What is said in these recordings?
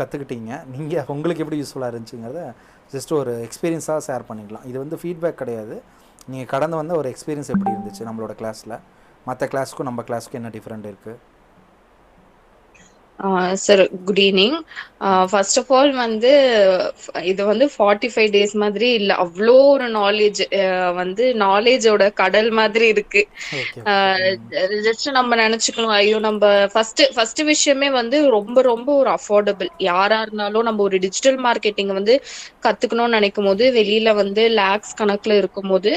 கற்றுக்கிட்டீங்க நீங்கள் உங்களுக்கு எப்படி யூஸ்ஃபுல்லாக இருந்துச்சுங்கிறத ஜஸ்ட் ஒரு எக்ஸ்பீரியன்ஸாக ஷேர் பண்ணிக்கலாம். இது வந்து ஃபீட்பேக் கிடையாது. நீங்கள் கடந்து வந்த ஒரு எக்ஸ்பீரியன்ஸ் எப்படி இருந்துச்சு நம்மளோட கிளாஸில் மற்ற கிளாஸ்க்கும் நம்ம கிளாஸுக்கும் என்ன டிஃப்ரெண்ட் இருக்குது sir good evening first of all வந்து இது வந்து ஃபார்ட்டி ஃபைவ் டேஸ் மாதிரி இல்ல அவ்வளோ ஒரு நாலேஜ் வந்து நாலேஜோட கடல் மாதிரி இருக்கு. ஜஸ்ட் நம்ம நினைச்சுக்கணும் ஐயோ நம்ம ஃபர்ஸ்ட் ஃபர்ஸ்ட் விஷயமே வந்து ரொம்ப ரொம்ப ஒரு அஃபோர்டபுள் யாரா இருந்தாலும் நம்ம ஒரு டிஜிட்டல் மார்க்கெட்டிங் வந்து கத்துக்கணும்னு நினைக்கும் போது வெளியில வந்து லேக்ஸ் கணக்குல இருக்கும் போது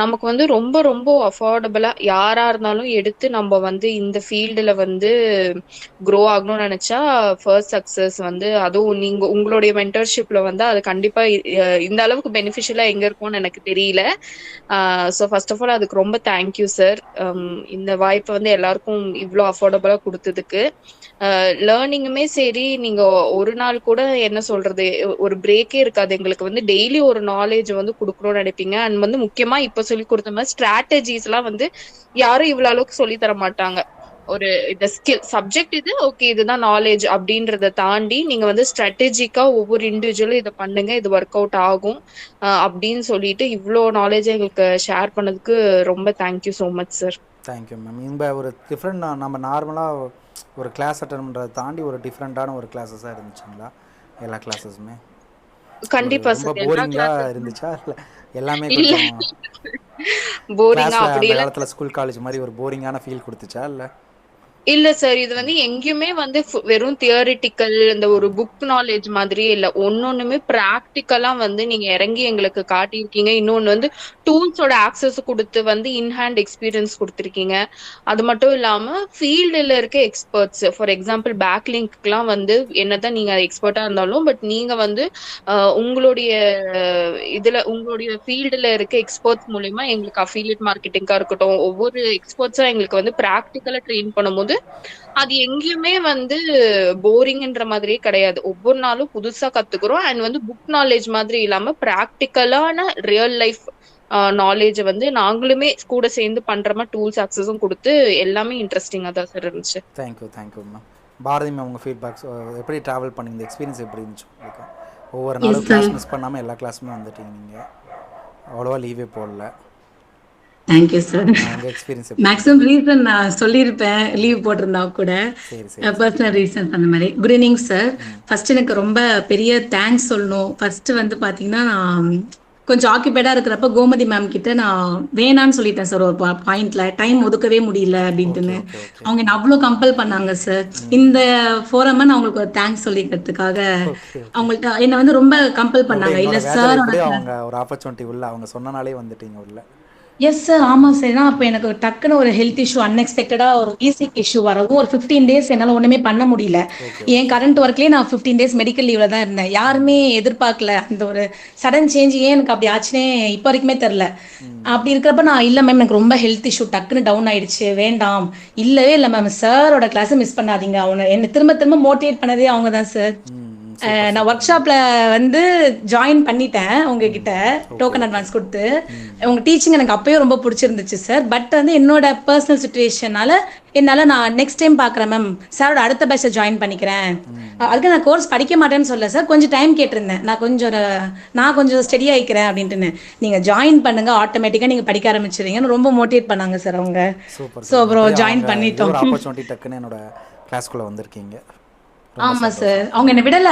நமக்கு வந்து ரொம்ப ரொம்ப அஃபோர்டபுளா யாரா இருந்தாலும் எடுத்து நம்ம வந்து இந்த ஃபீல்டுல வந்து க்ரோ பண்ணணும்னு நினைச்சா ஃபர்ஸ்ட் சக்சஸ் வந்து அதுவும் நீங்க உங்களுடைய மென்டர்ஷிப்ல வந்து அது கண்டிப்பா இந்த அளவுக்கு பெனிஃபிஷியலா எங்க இருக்கும்னு எனக்கு தெரியல. ஸோ ஃபர்ஸ்ட் ஆஃப் ஆல் அதுக்கு ரொம்ப தேங்க்யூ சார் இந்த வாய்ப்பை வந்து எல்லாருக்கும் இவ்வளோ அஃபோர்டபுளா கொடுத்ததுக்கு. லேர்னிங்குமே சரி நீங்க ஒரு நாள் கூட என்ன சொல்றது ஒரு பிரேக்கே இருக்காது. எங்களுக்கு வந்து டெய்லி ஒரு நாலேஜ் வந்து கொடுக்கணும்னு நினைப்பீங்க. அண்ட் வந்து முக்கியமா இப்ப சொல்லி கொடுத்த மாதிரி ஸ்ட்ராட்டஜிஸ் எல்லாம் வந்து யாரும் இவ்வளவு அளவுக்கு சொல்லி தர மாட்டாங்க. ஒரு இந்த ஸ்கில் சப்ஜெக்ட் இது ஓகே இதுதான் நாலேஜ் அப்படின்றத தாண்டி நீங்க வந்து ஸ்ட்ராட்டஜிக்கா ஒவ்வொரு இண்டிவிஜுவலும் இதை பண்ணுங்க இது ஒர்க் அவுட் ஆகும் அப்படின்னு சொல்லிட்டு இவ்வளோ நாலேஜ் எங்களுக்கு ஷேர் பண்ணதுக்கு ரொம்ப thank you so much sir thank you ma'am இந்த ஒரு டிஃப்ரெண்ட் நம்ம நார்மலாக ஒரு கிளாஸ் அட்டன் பண்ணுறதை தாண்டி ஒரு டிஃப்ரெண்ட்டான ஒரு கிளாஸஸாக இருந்துச்சுங்களா எல்லா கிளாஸஸுமே கண்டிப்பா ரொம்ப சார் எல்லா போரிங்காக இருந்துச்சா? இல்லை எல்லாமே போரிங்கா அப்படியெல்லாம் காலத்தில் ஸ்கூல் காலேஜ் மாதிரி ஒரு போரிங்கான ஃபீல் கொடுத்துச்சா இல்லை? இல்ல சார் இது வந்து எங்கேயுமே வந்து ஃபு- வெறும் தியரிட்டிக்கல் இந்த ஒரு புக் நாலேஜ் மாதிரியே இல்ல. ஒன்னொண்ணுமே பிராக்டிக்கலா வந்து நீங்க இறங்கி எங்களுக்கு காட்டியிருக்கீங்க. இன்னொன்னு வந்து டூல்ஸோட ஆக்சஸ் கொடுத்து வந்து இன்ஹேண்ட் எக்ஸ்பீரியன்ஸ் கொடுத்துருக்கீங்க. அது மட்டும் இல்லாம ஃபீல்டுல இருக்க எக்ஸ்பர்ட்ஸ் ஃபார் எக்ஸாம்பிள் பேக் லிங்க்லாம் வந்து என்னதான் நீங்க எக்ஸ்பர்ட்டா இருந்தாலும் பட் நீங்க வந்து உங்களுடைய இதுல உங்களுடைய ஃபீல்டுல இருக்க எக்ஸ்பர்ட்ஸ் மூலயமா எங்களுக்கு அஃபிலியட் மார்க்கெட்டிங்கா இருக்கட்டும் ஒவ்வொரு எக்ஸ்பர்ட்ஸா எங்களுக்கு வந்து பிராக்டிக்கலா ட்ரெயின் பண்ணும்போது அது எங்கேயுமே வந்து போரிங்ன்ற மாதிரியே கிடையாது. ஒவ்வொரு நாளும் புதுசா கத்துக்கிறோம். அண்ட் வந்து புக் நாலேஜ் மாதிரி இல்லாம பிராக்டிக்கலான ரியல் லைஃப் நாலேஜ் வந்து நாங்களுமே கூட சேர்ந்து பண்ற மாதிரி டூல்ஸ் ஆக்சஸும் கொடுத்து எல்லாமே இன்ட்ரெஸ்டிங்கா தான் சார் இருந்துச்சு. Thank you thank you ma'am Bharathi ma'am உங்கள் ஃபீட்பேக்ஸ் எப்படி ட்ராவல் பண்ணீங்க? எக்ஸ்பீரியன்ஸ் எப்படி இருந்துச்சு உங்களுக்கு? ஒவ்வொரு நாளும் கிளாஸ் மிஸ் பண்ணாமல் எல்லா கிளாஸுமே வந்துட்டீங்க நீங்கள் அவ்வளோவா லீவே போடல. தேங்க்யூ சார் மேக்ஸிமம் ரீசன் நான் சொல்லியிருப்பேன் லீவ் போட்டிருந்தா கூட. பர்சனல் ரீசன்ஸ் அந்த மாதிரி. குட் ஈவினிங் சார் ஃபர்ஸ்ட் எனக்கு ரொம்ப பெரிய தேங்க்ஸ் சொல்லணும். ஃபர்ஸ்ட் வந்து பாத்தீங்கன்னா நான் கொஞ்சம் ஆக்கியபைடா இருக்கிறப்ப கோமதி மேம் கிட்ட நான் வேணான்னு சொல்லிட்டேன் சார் ஒரு பாயிண்ட்ல டைம் ஒதுக்கவே முடியல அப்படின்ட்டுன்னு. அவங்க என்ன அவ்வளோ கம்பல் பண்ணாங்க சார் இந்த ஃபோரமா நான் உங்களுக்கு ஒரு தேங்க்ஸ் சொல்லிக்கிறதுக்காக அவங்கள்ட்ட என்ன வந்து ரொம்ப கம்பல் பண்ணாங்க. இல்ல சார் அவங்க ஒரு ஆப்பர்ச்சுனிட்டி உள்ள அவங்க சொன்னனாலே வந்துட்டீங்க உள்ள. எஸ் சார் ஆமா சார் ஏன்னா அப்போ எனக்கு டக்குன்னு ஒரு ஹெல்த் இஷ்யூ அன்எக்ஸ்பெக்டடா ஒரு ஈசிக் இஷ்யூ வரவும் ஒரு ஃபிஃப்டீன் டேஸ் என்னால ஒண்ணுமே பண்ண முடியல. என் கரண்ட் ஒர்க்லயே நான் ஃபிஃப்டீன் டேஸ் மெடிக்கல் லீவ்ல தான் இருந்தேன். யாருமே எதிர்பார்க்கல அந்த ஒரு சடன் சேஞ்ச் ஏன் எனக்கு அப்படி ஆச்சுனே இப்போ வரைக்குமே தெரில அப்படி இருக்கிறப்ப நான் இல்ல மேம் எனக்கு ரொம்ப ஹெல்த் இஷ்யூ டக்குன்னு டவுன் ஆயிடுச்சு. வேண்டாம். இல்லவே இல்லை மேம் சாரோட கிளாஸ் மிஸ் பண்ணாதீங்க. அவங்க என்ன திரும்ப திரும்ப மோட்டிவேட் பண்ணதே அவங்க தான் சார் நான் ஒர்க் ஷாப்ல வந்து ஜாயின் பண்ணிட்டேன் உங்ககிட்ட டோக்கன் அட்வான்ஸ் கொடுத்து. உங்க டீச்சிங் எனக்கு அப்பயே ரொம்ப பிடிச்சிருந்துச்சு சார் பட் வந்து என்னோட பர்சனல் சுச்சுவேஷனால என்னால நான் நெக்ஸ்ட் டைம் பாக்குறேன் மேம் சாரோட அடுத்த பேட்ச ஜாயின் பண்ணிக்கிறேன். அதுக்கு நான் கோர்ஸ் படிக்க மாட்டேன்னு சொல்ல சார் கொஞ்சம் டைம் கேட்டிருந்தேன். நான் கொஞ்சம் நான் கொஞ்சம் ஸ்டெடி ஆயிக்கிறேன் அப்படின்ட்டுன்னு. நீங்க ஜாயின் பண்ணுங்க ஆட்டோமேட்டிக்கா நீங்க படிக்க ஆரம்பிச்சிருவீங்கன்னு ரொம்ப மோட்டிவேட் பண்ணாங்க சார் அவங்க. ஸோ அப்புறம் ஜாயின் பண்ணிட்டோம். ஆப்பர்ச்சுனிட்டி டக்குன்னு என்னோட கிளாஸ்க்குள்ளே வந்திருக்கீங்க. ஆமா சார் அவங்க என்ன விடல.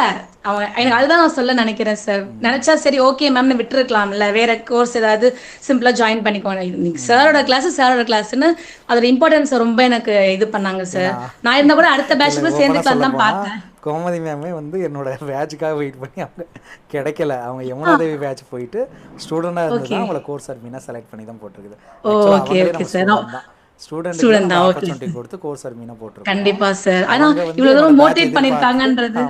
அவங்க எனக்கு அதுதான் நான் சொல்ல நினைக்கிறேன் சார் நினைச்சா சரி ஓகே மேம்னு விட்டுருக்கலாம்ல. வேற கோர்ஸ் ஏதாவது சிம்பிளா ஜாயின் பண்ணிக்கோங்க. சாரோட கிளாஸ் சாரோட கிளாஸ்னு அதோட இம்பார்ட்டன்ஸ் ரொம்ப எனக்கு இது பண்ணாங்க சார் நான் இருந்தா கூட அடுத்த பேட்ச்ல சேர்ந்துக்கலாம் தான் பார்த்தேன். கோமதி மேமே வந்து என்னோட பேட்சுக்காக வெயிட் பண்ணி அவங்க கிடைக்கல. அவங்க யமுனா தேவி பேட்ச் போயிட்டு ஸ்டூடெண்டாக இருந்து தான் அவங்கள கோர்ஸ் அட்மினாக செலக்ட் பண்ணி தான் போட்டிருக்குது. okay, okay, sir. ஸ்டூடெண்ட் தான், okay. ஆப்பர்ச்சுனிட்டி கொடுத்து கோர்ஸ் போட்டிருக்கோம். கண்டிப்பா சார் ஆனா இவ்வளவு தூரம் மோட்டிவேட் பண்ணிருக்காங்கன்றது.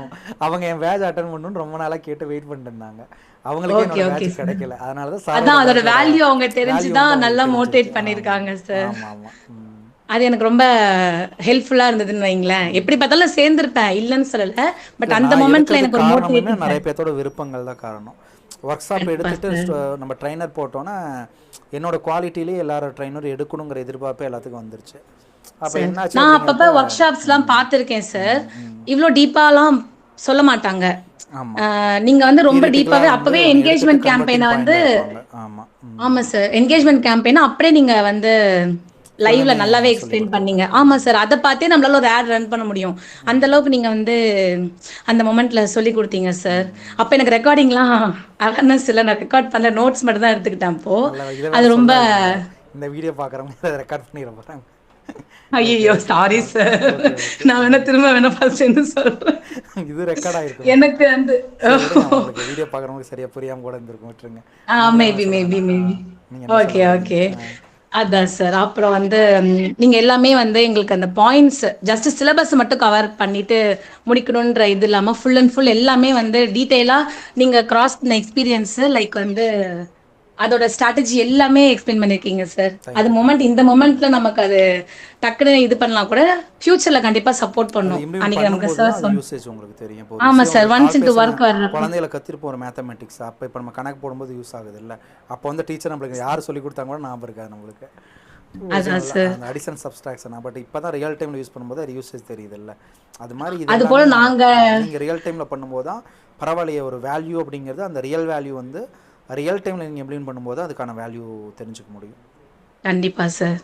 அவங்க என் பேட்ச் அட்டன் பண்ணணும்னு ரொம்ப நாளா கேட்டு வெயிட் பண்ணிட்டு இருந்தாங்க. அவங்களுக்கு என்னோட பேட்ச். கிடைக்கல. அதனால தான் அதான் அதோட வேல்யூ அவங்க வந்து நல்லா மோட்டிவேட். பண்ணிருக்காங்க சார் ஆமா ஆமா. ம். அது எனக்கு ரொம்ப ஹெல்ப்ஃபுல்லா இருந்ததுன்னு வைங்களேன். எப்படி பார்த்தாலும் சேர்ந்திருப்பேன். இல்லைன்னு சொல்லல. பட் அந்த மொமெண்ட்ல எனக்கு ஒரு எடுத்ததுக்கு காரணமே மோட்டிவேட் நிறைய பேர்த்தோட விருப்பங்கள் தான் காரணம். ஒர்க் ஷாப் எடுத்துட்டு நம்ம ட்ரைனர் போட்டோன்னா என்னோட குவாலிட்டிலேயே எல்லாரும் ட்ரைனர் எடுக்கணுங்கிற எதிர்பார்ப்பு எல்லாத்துக்கும் வந்துருச்சு. நான் அப்பப்ப ஒர்க் ஷாப்ஸ் எல்லாம் பார்த்திருக்கேன் சார் இவ்ளோ டீப்பாலாம் சொல்ல மாட்டாங்க. நீங்க வந்து ரொம்ப டீப்பாவே அப்பவே என்கேஜ்மெண்ட் கேம்பெயினை வந்து. ஆமா. ஆமா சார் என்கேஜ்மெண்ட் கேம்பெயினை அப்படியே நீங்க வந்து லைவ்ல நல்லாவே எக்ஸ்பிளைன் பண்ணீங்க. ஆமா சார் அதை பார்த்தே நம்மளால ஒரு ஆட் ரன் பண்ண முடியும். அந்த அளவுக்கு நீங்க வந்து அந்த மொமெண்ட்ல சொல்லி கொடுத்தீங்க சார் அப்ப எனக்கு ரெக்கார்டிங்லாம் அவேர்னஸ் இல்லை நான் ரெக்கார்ட் பண்ணல. நோட்ஸ் மட்டும் தான் எடுத்துக்கிட்டேன் அப்போ. அது ரொம்ப. இந்த வீடியோ பார்க்குறவங்க அதை ரெக்கார்ட் பண்ணிட போகிறாங்க ஐயோ சாரி சார் நான் வேணா திரும்ப வேணா ஃபர்ஸ்ட் என்ன சொல்றேன். இது ரெக்கார்ட் ஆகிருக்கும் எனக்கு உங்களுக்கு வீடியோ பார்க்குறவங்களுக்கு சரியா புரியாம கூட இருந்திருக்கும். விட்டுருங்க. மேபி மேபி மேபி நீங்க ஓகே ஓகே அதான் சார். அப்புறம் வந்து நீங்க எல்லாமே வந்து எங்களுக்கு அந்த பாயிண்ட்ஸ் ஜஸ்ட் சிலபஸ் மட்டும் கவர் பண்ணிட்டு முடிக்கணுன்ற இது இல்லாம ஃபுல் அண்ட் ஃபுல் எல்லாமே வந்து டீட்டெயிலா நீங்க கிராஸ் எக்ஸ்பீரியன்ஸ் லைக் வந்து அதோட ஸ்ட்ராட்டஜி எல்லாமே எக்ஸ்பிளைன் பண்ணிருக்கீங்க சார் அது மொமெண்ட் இந்த மொமெண்ட்ல நமக்கு அது டக்குன்னு இது பண்ணலாம் கூட ஃபியூச்சர்ல கண்டிப்பா சப்போர்ட் பண்ணும். அன்னைக்கு நமக்கு சார் யூசேஜ் உங்களுக்கு தெரியும் ஆமா call into பேசுனா work வர்றப்ப. குழந்தைகளை கத்திருப்போம் மேத்தமெட்டிக்ஸ் அப்போ இப்போ நம்ம கணக்கு போடும்போது யூஸ் ஆகுது இல்ல அப்போ வந்து டீச்சர் நம்மளுக்கு யார் சொல்லி கொடுத்தாங்க கூட ஞாபகம் இருக்காது நம்மளுக்கு. சார் அடிஷன் சப்ஸ்ட்ராக்ஷன் பட் இப்போ தான் ரியல் டைமில் யூஸ் பண்ணும்போது அது யூசேஜ் தெரியுது இல்ல அது மாதிரி அது போல நாங்க நீங்கள் ரியல் டைமில் பண்ணும்போது தான் பரவாயில்லையே ஒரு வேல்யூ அப்படிங்கிறது அந்த ரியல் வேல்யூ வந்து ரியல் டைமில் நீங்கள் இம்ப்ளிமெண்ட் பண்ணும்போது அதுக்கான வேல்யூ தெரிஞ்சுக்க முடியும். கண்டிப்பா சார்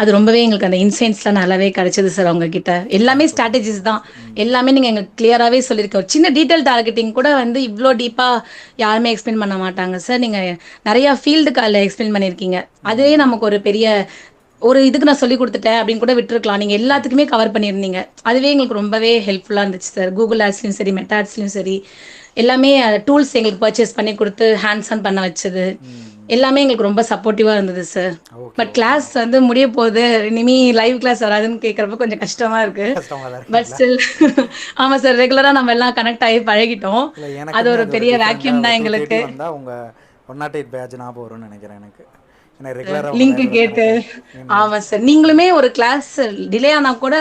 அது ரொம்பவே எங்களுக்கு அந்த இன்சைன்ஸ்லாம் நல்லாவே கிடைச்சது சார் அவங்க கிட்ட எல்லாமே ஸ்ட்ராட்டஜிஸ் தான். எல்லாமே நீங்க எங்களுக்கு கிளியராகவே சொல்லியிருக்கோம் சின்ன டீடைல் டார்கெட்டிங் கூட வந்து இவ்வளோ டீப்பா யாருமே எக்ஸ்பிளைன் பண்ண மாட்டாங்க சார் நீங்க நிறைய ஃபீல்டுக்கு அதில் எக்ஸ்பிளைன் பண்ணியிருக்கீங்க அதுவே நமக்கு ஒரு பெரிய ஒரு இதுக்கு நான் சொல்லி கொடுத்துட்டேன் அப்படின்னு கூட விட்டுருக்கலாம். நீங்க எல்லாத்துக்குமே கவர் பண்ணியிருந்தீங்க. அதுவே எங்களுக்கு ரொம்பவே ஹெல்ப்ஃபுல்லா இருந்துச்சு சார் கூகுள் ஆட்ஸ்லயும் சரி மெட்டா ஆட்ஸ்லயும் சரி எல்லாமே டூல்ஸ் எங்களுக்கு பர்ச்சேஸ் பண்ணி கொடுத்து ஹேண்ட்ஸ் ஆன் பண்ண வச்சது. எல்லாமே எங்களுக்கு ரொம்ப சப்போர்ட்டிவா இருந்தது சார் பட் கிளாஸ் வந்து முடிய போகுது. இனிமே லைவ் கிளாஸ் வராதுன்னு கேட்குறப்ப கொஞ்சம் கஷ்டமா இருக்கு. பட் ஸ்டில் ஆமா சார் ரெகுலரா நம்ம எல்லாம் கனெக்ட் ஆகி பழகிட்டோம். அது ஒரு பெரிய வேக்யூம் தான் எங்களுக்கு. உங்க ஒன் நாட் எயிட் பேட்ச் ஞாபகம் வரும்னு நினைக்கிறேன் எனக்கு. லிங்க் கேட்டு. ஆமா சார் நீங்களுமே ஒரு கிளாஸ் டிலே ஆனா கூட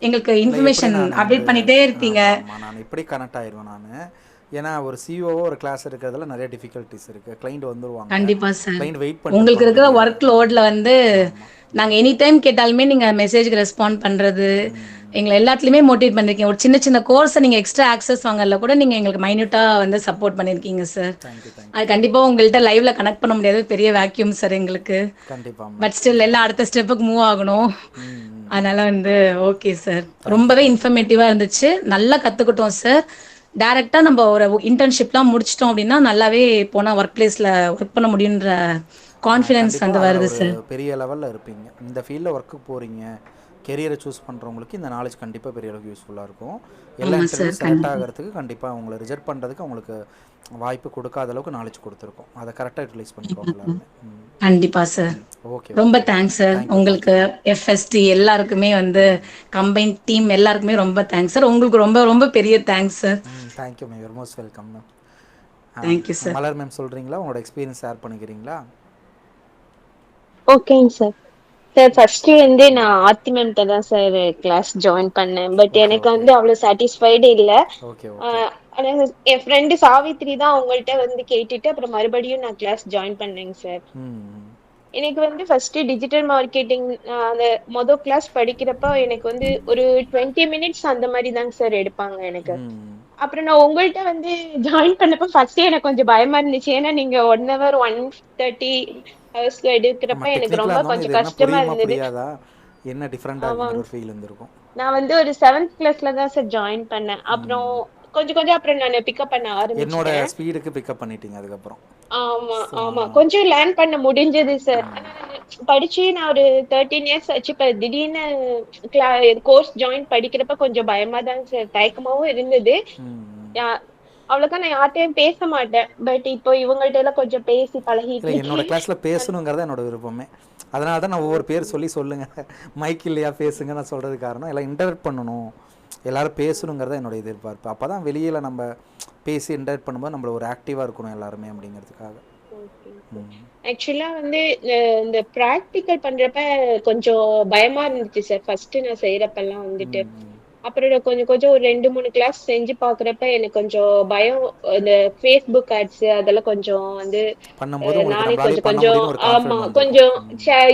எங்களுக்கு இன்ஃபர்மேஷன் அப்டேட் பண்ணிட்டே இருப்பீங்க. நான் இப்படி கனெக்ட் ஆயிடுவேன் நான். ஏன்னா ஒரு சிஓ ஒரு கிளாஸ் இருக்கிறதுல நிறைய டிஃபிகல்ட்டிஸ் இருக்கு. கிளைண்ட் வந்துருவாங்க. கண்டிப்பா சார் கிளைண்ட் வெயிட் பண்ணி உங்களுக்கு இருக்கிற ஒர்க் லோட்ல வந்து நாங்க எனி டைம் கேட்டாலுமே நீங்க மெசேஜ்க்கு ரெஸ்பாண்ட் பண்றது. எங்களை எல்லாத்துலயுமே மோட்டிவேட் பண்ணிருக்கீங்க. ஒரு சின்ன சின்ன கோர்ஸை நீங்க எக்ஸ்ட்ரா ஆக்சஸ் வாங்கல கூட நீங்க எங்களுக்கு மைன்யூட்டா வந்து சப்போர்ட் பண்ணிருக்கீங்க சார் அது கண்டிப்பா உங்கள்ட்ட லைவ்ல கனெக்ட் பண்ண முடியாது. பெரிய வேக்யூம் சார் எங்களுக்கு. பட் ஸ்டில் எல்லாம் அடுத்த ஸ்டெப்புக்கு மூவ் ஆகணும். அதனால வந்து ஓகே சார் ரொம்பவே இன்ஃபர்மேட்டிவா இருந்துச்சு. நல்லா கத்துக்கிட்டோம் சார் டைரக்டா நம்ம ஒரு இன்டர்ன்ஷிப்லாம் முடிச்சிட்டோம் அப்படின்னா நல்லாவே போனா ஒர்க் பிளேஸ்ல ஒர்க் பண்ண முடியுன்ற கான்ஃபிடன்ஸ் வந்து வருது சார் பெரிய லெவல்ல இருப்பீங்க. இந்த ஃபீல்டில் ஒர்க்குக்கு போறீங்க. கெரியரை சூஸ் பண்றவங்களுக்கு இந்த நாலேஜ் கண்டிப்பா பெரிய அளவுக்கு யூஸ்ஃபுல்லா இருக்கும். எல்லா இன்டர்வியூ செலக்ட் ஆகிறதுக்கு கண்டிப்பா அவங்களை ரிஜெக்ட் பண்றதுக்கு அவங்களுக்கு வாய்ப்பு கொடுக்காத அளவுக்கு நாலேஜ் கொடுத்துருக்கோம். அதை கரெக்டாக யூட்டிலைஸ் பண்ணிக்கோங்க எல்லாருமே. கண்டிப்பா சார் ஓகே ரொம்ப தேங்க்ஸ் சார் உங்களுக்கு எஃப்எஸ்டி எல்லாருக்குமே வந்து கம்பைன் டீம் எல்லாருக்குமே ரொம்ப தேங்க்ஸ் சார் உங்களுக்கு ரொம்ப ரொம்ப பெரிய thanks sir thank you ma'am your most welcome ma'am you, sir. Malar ma'am சொல்றீங்களா? உங்களோட எக்ஸ்பீரியன்ஸ் ஷேர் பண்ணிக்கிறீங்களா? ஓகேங்க சார் சார் ஃபர்ஸ்ட் வந்து நான் ஆர்த்தி மேம்கிட்ட தான் சார் கிளாஸ் ஜாயின் பண்ணேன். பட் எனக்கு வந்து அவ்வளவு சாட்டிஸ்ஃபைடு இல்ல. என் ஃப்ரெண்டு சாவித்ரி தான் அவங்கள்ட்ட வந்து கேட்டுட்டு அப்புறம் மறுபடியும் நான் கிளாஸ் ஜாயின் பண்ணேங்க சார் எனக்கு வந்து ஃபர்ஸ்ட் டிஜிட்டல் மார்க்கெட்டிங் அந்த மொதல் கிளாஸ் படிக்கிறப்ப எனக்கு வந்து ஒரு டுவெண்ட்டி மினிட்ஸ் அந்த மாதிரி தாங்க சார் எடுப்பாங்க எனக்கு. அப்புறம் நான் உங்கள்ட்ட வந்து ஜாயின் பண்ணப்ப ஃபர்ஸ்ட் எனக்கு கொஞ்சம் பயமா இருந்துச்சு. ஏன்னா நீங்க one hour one thirty hours எடுக்கிறப்ப எனக்கு ரொம்ப கொஞ்சம் கஷ்டமா இருந்தது. என்ன டிஃப்ரெண்டா ஒரு ஃபீல் இருந்திருக்கும். நான் வந்து ஒரு செவன்த் கிளாஸ்ல தான் சார் ஜாயின் பண்ணேன். அப்புறம் கொஞ்சம் கொஞ்சம் அப்புறம் நான் பிக்கப் பண்ண ஆரம்பிச்சேன் என்னோட ஸ்பீடுக்கு பிக்கப் பண்ணிட்டீங்க அதுக்கப்புறம். ஆமா ஆமா. கொஞ்சம் லேர்ன் பண்ண முடிஞ்சது சார் படிச்சு நான் ஒரு தேர்ட்டீன் இயர்ஸ் ஆச்சு. இப்ப திடீர்னு கோர்ஸ் ஜாயின் படிக்கிறப்ப கொஞ்சம் பயமா தான் சார் தயக்கமாவும் இருந்தது. அவ்வளவுக்கா நான் யார்கிட்டயும் பேச மாட்டேன். பட் இப்போ இவங்கள்ட்ட எல்லாம் கொஞ்சம் பேசி இல்லை என்னோட கிளாஸ்ல பேசணுங்கிறத என்னோட விருப்பமே. அதனால தான் நான் ஒவ்வொரு பேர் சொல்லி சொல்லுங்க. மைக் இல்லையா பேசுங்க நான் சொல்றது காரணம். எல்லாம் இன்டர்ட் பண்ணணும். எல்லாரும் பேசணுங்கிறத என்னோட எதிர்பார்ப்பு. அப்போ தான் வெளியில் நம்ம பேசி இன்டர்ட் பண்ணும்போது நம்மள ஒரு ஆக்டிவாக இருக்கணும் எல்லாருமே அப்படிங்கிறதுக்காக. ஆக்சுவலா வந்து இந்த ப்ராக்டிக்கல் பண்றப்ப கொஞ்சம் பயமா இருந்துச்சு சார் ஃபர்ஸ்ட் நான் செய்யறப்பெல்லாம் வந்துட்டு. அப்புறம் கொஞ்சம் கொஞ்சம் ஒரு ரெண்டு மூணு கிளாஸ் செஞ்சு பாக்குறப்ப எனக்கு கொஞ்சம் பயம் இந்த ஃபேஸ்புக் ஆட்ஸ் அதெல்லாம் கொஞ்சம் வந்து நானே கொஞ்சம் கொஞ்சம் ஆமா கொஞ்சம்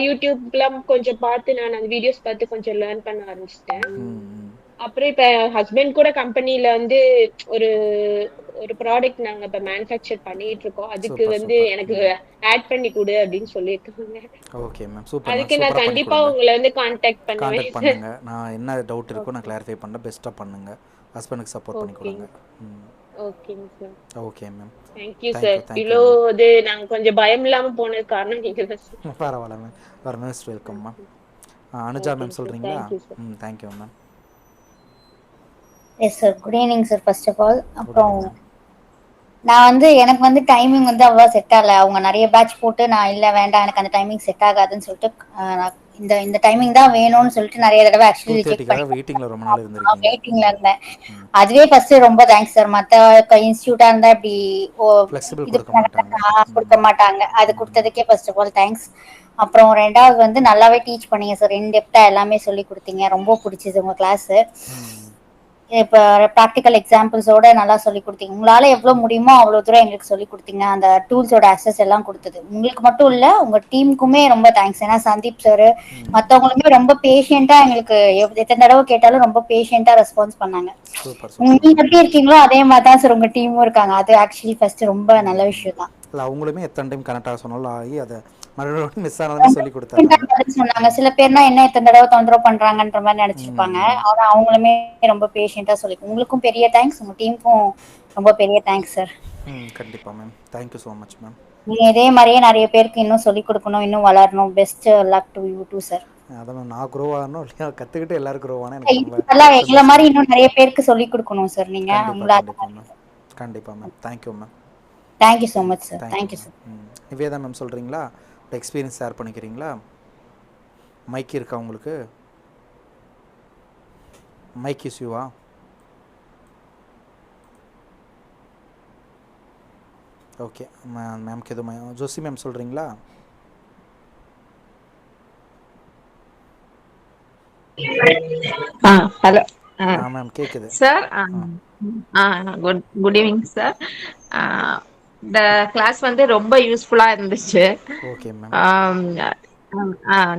யூடியூப்லாம் கொஞ்சம் பார்த்து நான் அந்த வீடியோஸ் பார்த்து கொஞ்சம் லேர்ன் பண்ண ஆரம்பிச்சிட்டேன். அப்புறம் இப்ப ஹஸ்பண்ட் கூட கம்பெனில வந்து ஒரு ஒரு ப்ராடக்ட் நாங்க இப்ப மேனுஃபேக்சர் பண்ணிட்டு இருக்கோம். அதுக்கு வந்து. எனக்கு ஆட் பண்ணி கொடு அப்படின்னு சொல்லியிருக்காங்க. ஓகே மேம் சூப்பர் அதுக்கு நான் கண்டிப்பா உங்களை வந்து கான்டாக்ட் பண்ணுவேன். பண்ணுங்க. நான் என்ன டவுட் இருக்கோ நான் கிளாரிஃபை பண்ண பெஸ்ட்டாக பண்ணுங்க. ஹஸ்பண்டுக்கு சப்போர்ட் பண்ணி கொடுங்க. ம். ஓகேங்க sir okay ma'am thank you Thank sir. இவ்வளோ இது நாங்க கொஞ்சம் பயம் இல்லாம போனது காரணம் நீங்க தான். பரவாயில்ல ma'am most welcome ma'am Anuja ma'am sir. ம் thank you ma'am yes sir good evening sir first of all அப்புறம் நான் வந்து எனக்கு வந்து டைமிங் வந்து அவ்வளோ செட் ஆகல. அவங்க நிறைய பேட்ச் போட்டு நான் இல்லை வேண்டாம் எனக்கு அந்த டைமிங் செட் ஆகாதுன்னு சொல்லிட்டு நான் இந்த இந்த டைமிங் தான் வேணும்னு சொல்லிட்டு நிறைய தடவை ஆக்சுவலி ரிஜெக்ட் தேர்ட்டிக்காக பண்ணி வெயிட்டிங்கில் ரொம்ப நாள் இருந்திருக்கீங்க. வெயிட்டிங்ல இருந்தேன். அதுவே ஃபர்ஸ்ட் ரொம்ப தேங்க்ஸ் சார் மற்ற இன்ஸ்டியூட்டா இருந்தா இப்படி இது கொடுக்க மாட்டாங்க. ஆ, கொடுக்க மாட்டாங்க. அது கொடுத்ததுக்கே ஃபர்ஸ்ட் ஆஃப் ஆல் தேங்க்ஸ் அப்புறம் ரெண்டாவது வந்து நல்லாவே டீச் பண்ணீங்க சார் இன்டெப்தா எல்லாமே சொல்லி கொடுத்தீங்க. ரொம்ப பிடிச்சது உங்க கிளாஸ் இப்போ ப்ராக்டிக்கல் எக்ஸாம்பிள்ஸோட நல்லா சொல்லி கொடுத்தீங்க. உங்களால எவ்வளவு முடியுமோ அவ்வளவு தூரம் எங்களுக்கு சொல்லி கொடுத்தீங்க. அந்த டூல்ஸோட அக்சஸ் எல்லாம் கொடுத்தது. உங்களுக்கு மட்டும் இல்ல உங்க டீமுக்குமே ரொம்ப தேங்க்ஸ் ஏன்னா சந்தீப் சார் மத்தவங்களுமே ரொம்ப பேஷியண்டா எங்களுக்கு எத்தனை தடவை கேட்டாலும் ரொம்ப பேஷியண்டா ரெஸ்பான்ஸ் பண்ணாங்க. சூப்பர் உங்க சூப்பர். நீங்க எப்படி இருக்கீங்களோ அதே மாதிரி தான் சார் உங்க டீமும் இருக்காங்க. அது ஆக்சுவலி ஃபர்ஸ்ட் ரொம்ப நல்ல விஷயம் தான் இல்லை அவங்களுமே எத்தனை டைம் கனெக்ட் ஆக சொன்னாலும் ஆகி அதை மறுபடியும் மிஸ் ஆனாலும் சொல்லி கொடுத்தாங்க. சொன்னாங்க. சில பேர்னா என்ன இத்தனை தடவை தொந்தரவு பண்றாங்கன்ற மாதிரி நினைச்சிருப்பாங்க. ஆனா அவங்களுமே ரொம்ப பேஷியண்டா சொல்லி உங்களுக்கும் பெரிய தேங்க்ஸ் உங்க டீமுக்கும் ரொம்ப பெரிய தேங்க்ஸ் சார் ம் கண்டிப்பாக ma'am thank you so much ma'am நீங்க இதே மாதிரியே நிறைய பேருக்கு இன்னும் சொல்லி கொடுக்கணும் இன்னும் வளரணும். Best luck to you too sir அதான் நான் க்ரோ ஆகணும் இல்லையா? கற்றுக்கிட்டு எல்லாரும் க்ரோ ஆனால் எனக்கு மாதிரி இன்னும் நிறைய பேருக்கு சொல்லி கொடுக்கணும் சார் நீங்க உங்களால கண்டிப்பாக ma'am ma'am thank you ma'am thank you so much sir thank you sir ம் நிவேதா மேம் சொல்கிறீங்களா எக்ஸ்பீரியன்ஸ் ஷேர் பண்ணிக்கிறீங்களா? மைக் இருக்கா உங்களுக்கு? மைக் இஸ்யூவா ஓகே மேம் மேம்க்கு எதுவும் ஜோசி மேம் சொல்கிறீங்களா ஹலோ மேம் கேட்குது sir good good evening sir இந்த கிளாஸ் வந்து ரொம்ப யூஸ்ஃபுல்லா இருந்துச்சு.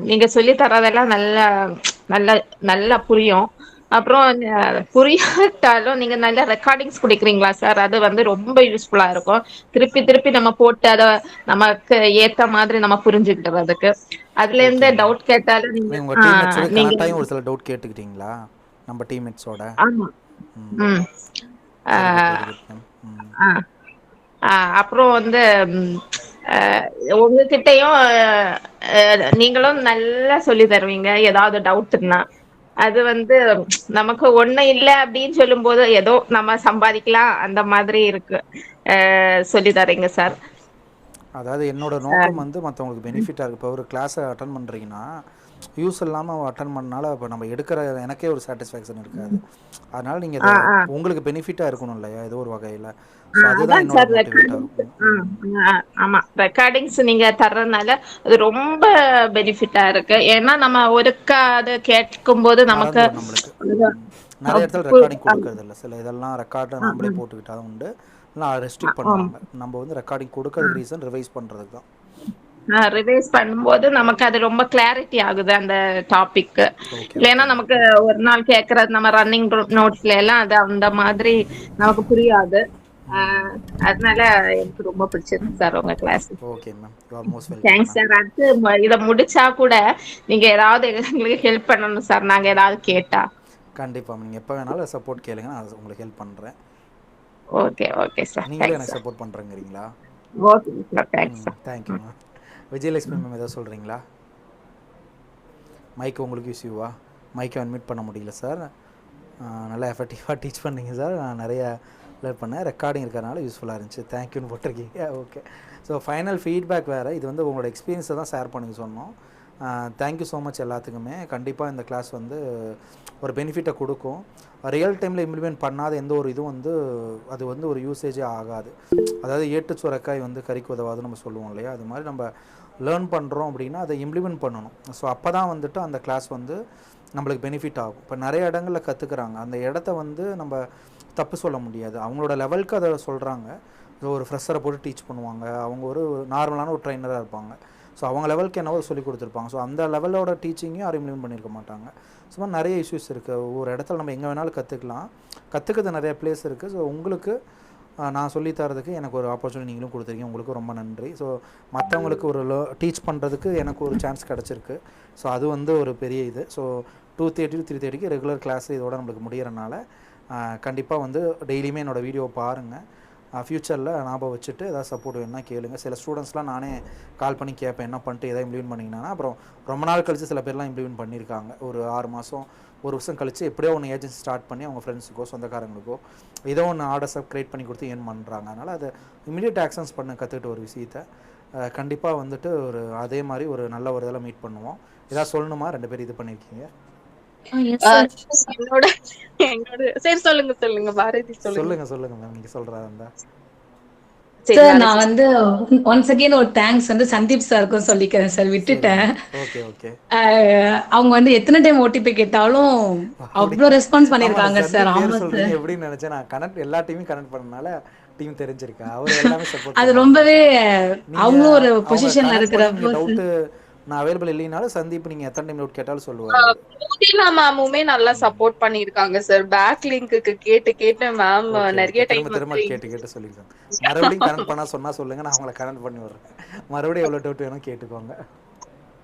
நீங்க சொல்லி தரதெல்லாம் நல்லா நல்லா நல்லா புரியும். அப்புறம் புரியாட்டாலும் நீங்க நல்ல ரெக்கார்டிங்ஸ் கொடுக்குறீங்களா சார் அது வந்து ரொம்ப யூஸ்ஃபுல்லா இருக்கும். திருப்பி திருப்பி நம்ம போட்டு அதை நமக்கு ஏத்த மாதிரி நம்ம புரிஞ்சுக்கிட்டதுக்கு அதுல இருந்து டவுட் கேட்டாலும் நீங்க ஒரு சில டவுட் கேட்டுக்கிட்டீங்களா? நம்ம டீம்மேட்ஸோட ஆமா. ம். அப்புறம் வந்து உங்ககிட்டயும் நீங்களும் நல்லா சொல்லி தருவீங்க. ஏதாவது டவுட்னா அது வந்து நமக்கு ஒண்ணு இல்ல அப்படின்னு சொல்லும்போது ஏதோ நம்ம சம்பாதிக்கலாம். அந்த மாதிரி இருக்கு. சொல்லி தரீங்க சார். அதாவது என்னோட நோக்கம் வந்து மற்றவங்களுக்கு பெனிஃபிட்டாக இருக்குது இப்போ ஒரு கிளாஸை அட்டன் பண்ணுறீங்கன்னா யூஸ் இல்லாமல் அட்டன் பண்ணனால இப்போ நம்ம எடுக்கிற எனக்கே ஒரு சாட்டிஸ்ஃபேக்ஷன் இருக்காது. அதனால நீங்கள் உங்களுக்கு பெனிஃபிட்டாக இருக்கணும் இல்லையா? ஏதோ ஒரு வகையில். ஆமா. ரெக்கார்டிங்ஸ் நீங்க தர்றதுனால அது ரொம்ப பெனிஃபிட்டா இருக்கு. ஏன்னா நம்ம ஒருக்கா அது கேட்கும் போது நமக்கு நிறைய இடத்துல ரெக்கார்டிங் கொடுக்கறது இல்லை. சில இதெல்லாம் ரெக்கார்டை தான் உண்டு. இல்லை ரெஸ்ட்ரிக்ட் பண்ணுவாங்க நம்ம வந்து ரெக்கார்டிங் கொடுக்கறது ரீசன் ரிவைஸ் பண்ணுறதுக்கு தான். ரிவைஸ் பண்ணும்போது நமக்கு அது ரொம்ப கிளாரிட்டி ஆகுது அந்த டாபிக் இல்லைன்னா நமக்கு ஒரு நாள் கேட்கறது நம்ம ரன்னிங் நோட்ஸ்ல எல்லாம் அது அந்த மாதிரி நமக்கு புரியாது. அதனால எனக்கு ரொம்ப பிடிச்சிருக்கு சார் உங்க class okay ma'am you thanks sir. அடுத்து இத முடிச்சா கூட நீங்க ஏதாவது எங்களுக்கு ஹெல்ப் பண்ணணும் சார். நாங்க ஏதாவது கேட்டா. கண்டிப்பாக நீங்கள் எப்போ வேணாலும் சப்போர்ட் கேளுங்க. நான் உங்களுக்கு ஹெல்ப் பண்ணுறேன் ஓகே ஓகே சார் நீங்களும் எனக்கு சப்போர்ட் பண்ணுறேங்கிறீங்களா ஓகே சார் தேங்க்ஸ் ம் thank you ma'am Vijayalakshmi ma'am ஏதாவது சொல்கிறீங்களா மைக் உங்களுக்கு இஷ்யூவா மைக்கை அட்மிட் பண்ண முடியல சார் நல்லா எஃபெக்டிவாக டீச் பண்ணீங்க சார் நான் நிறைய லேர் பண்ணேன் ரெக்கார்டிங் இருக்கிறனால யூஸ்ஃபுல்லாக இருந்துச்சு. தேங்க்யூன்னு போட்டிருக்கீங்க. ஓகே ஸோ ஃபைனல் ஃபீட்பேக் வேறு. இது வந்து உங்களோட எக்ஸ்பீரியன்ஸை தான் ஷேர் பண்ணிக்க சொன்னோம். தேங்க்யூ ஸோ மச் எல்லாத்துக்குமே. கண்டிப்பாக இந்த கிளாஸ் வந்து ஒரு பெனிஃபிட்டை கொடுக்கும். ரியல் டைமில் இம்ப்ளிமெண்ட் பண்ணாத எந்த ஒரு இதுவும் வந்து அது வந்து ஒரு யூசேஜே ஆகாது. அதாவது ஏட்டு சுரக்காய் வந்து கறிக்கு உதவாதுன்னு நம்ம சொல்லுவோம் இல்லையா? அது மாதிரி நம்ம லேர்ன் பண்ணுறோம் அப்படின்னா அதை இம்ப்ளிமெண்ட் பண்ணணும். ஸோ அப்போ தான் வந்துட்டு அந்த கிளாஸ் வந்து நம்மளுக்கு பெனிஃபிட் ஆகும். இப்போ நிறைய இடங்களில் கற்றுக்குறாங்க அந்த இடத்த வந்து நம்ம தப்பு சொல்ல முடியாது. அவங்களோட லெவலுக்கு அதை சொல்கிறாங்க ஸோ ஒரு ஃப்ரெஷரை போட்டு டீச் பண்ணுவாங்க. அவங்க ஒரு நார்மலான ஒரு ட்ரைனராக இருப்பாங்க. ஸோ அவங்க லெவலுக்கு என்னவோ சொல்லி கொடுத்துருப்பாங்க. ஸோ அந்த லெவலோட டீச்சிங்கையும் யாரும் இம்ப்ளிமெண்ட் பண்ணியிருக்க மாட்டாங்க. சும்மா நிறைய இஷ்யூஸ் இருக்குது ஒவ்வொரு இடத்துல நம்ம எங்கே வேணாலும் கற்றுக்கலாம் கற்றுக்கிறது நிறைய பிளேஸ் இருக்குது ஸோ உங்களுக்கு நான் சொல்லித்தரதுக்கு எனக்கு ஒரு ஆப்பர்ச்சுனிட்டி நீங்களும் கொடுத்துருக்கீங்க உங்களுக்கு ரொம்ப நன்றி. ஸோ மற்றவங்களுக்கு ஒரு டீச் பண்ணுறதுக்கு எனக்கு ஒரு சான்ஸ் கிடச்சிருக்கு. ஸோ அது வந்து ஒரு பெரிய இது. ஸோ டூ தேர்ட்டி த்ரீ தேர்ட்டிக்கு ரெகுலர் கிளாஸ் இதோட நம்மளுக்கு முடிகிறனால கண்டிப்பாக வந்து டெய்லியுமே என்னோடய வீடியோ பாருங்கள் ஃப்யூச்சரில் ஞாபகம் வச்சுட்டு ஏதாவது சப்போர்ட் வேணும்னா கேளுங்க. சில ஸ்டூடெண்ட்ஸ்லாம் நானே கால் பண்ணி கேட்பேன் என்ன பண்ணிட்டு எதாவது இம்ப்ளிமெண்ட் பண்ணிங்கன்னா அப்புறம் ரொம்ப நாள் கழித்து சில பேர்லாம் இம்ப்ளிமெண்ட் பண்ணியிருக்காங்க ஒரு ஆறு மாதம் ஒரு வருஷம் கழித்து எப்படியோ ஒன்று ஏஜென்சி ஸ்டார்ட் பண்ணி அவங்க ஃப்ரெண்ட்ஸுக்கோ சொந்தக்காரங்களுக்கோ ஏதோ ஒன்று ஆர்டர்ஸை க்ரியேட் பண்ணி கொடுத்து ஏன் பண்ணுறாங்க அதனால் அதை இமீடியட் ஆக்ஷன்ஸ் பண்ண கற்றுக்கிட்ட ஒரு விஷயத்தை கண்டிப்பாக வந்துட்டு ஒரு அதே மாதிரி ஒரு நல்ல ஒரு இதெல்லாம் மீட் பண்ணுவோம். ஏதாவது சொல்லணுமா? ரெண்டு பேரும் இது பண்ணியிருக்கீங்க என்னோட என்னோட சரி சொல்லுங்க சொல்லுங்க பாரதி சொல்லுங்க. சொல்லுங்க மேம் சரி, சார் பாரதி. நான் வந்து ஒன்ஸ் அகேன் ஒரு தேங்க்ஸ் வந்து சந்தீப் சாருக்கும் சொல்லிக்கிறேன் சார் விட்டுட்டேன். ஓகே ஓகே அஹ் அவங்க வந்து எத்தனை டைம் ஓடிபி கேட்டாலும் அவ்வளோ ரெஸ்பான்ஸ் பண்ணியிருக்காங்க சார் ஆமா சார் எப்படின்னு நினைச்சேன். நான் கனெக்ட் எல்லா கனெக்ட் பண்ணனால டீம் தெரிஞ்சிருக்கா. அவர் எல்லாமே சப்போர்ட் அது ரொம்பவே அவங்களும் ஒரு பொசிஷன்ல இருக்கிற நான் அவைலபிள் இல்லைனாலும் சந்தீப் நீங்க எத்தனை டைம் கேட்டாலும் சொல்லுவாரு. புதினா மேமுமே நல்லா சப்போர்ட் பண்ணிருக்காங்க சார் பேக் லிங்க்கு கேட்டு கேட்டு மேம் நிறைய. டைம் திரும்ப கேட்டு கேட்டு சொல்லிக்கிறேன் மறுபடியும் கனெக்ட் பண்ணா சொன்னா சொல்லுங்க நான் உங்களை கனெக்ட் பண்ணி விடுறேன். மறுபடியும் எவ்வளவு டவுட் வேணும் கேட்டுக்கோங்க.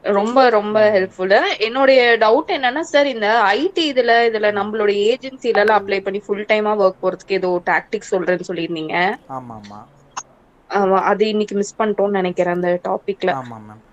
ரொம்ப ரொம்ப ஹெல்ப்ஃபுல்லு என்னுடைய டவுட் என்னன்னா சார் இந்த ஐடி இதுல இதுல நம்மளோட ஏஜென்சில எல்லாம் அப்ளை பண்ணி ஃபுல் டைமா ஒர்க் போறதுக்கு ஏதோ டாக்டிக் சொல்றேன்னு சொல்லியிருந்தீங்க. ஆமா ஆமா, அது இன்னைக்கு மிஸ் பண்ணிட்டோம்னு நினைக்கிறேன் அந்த டாபிக்ல ஆமா மேம்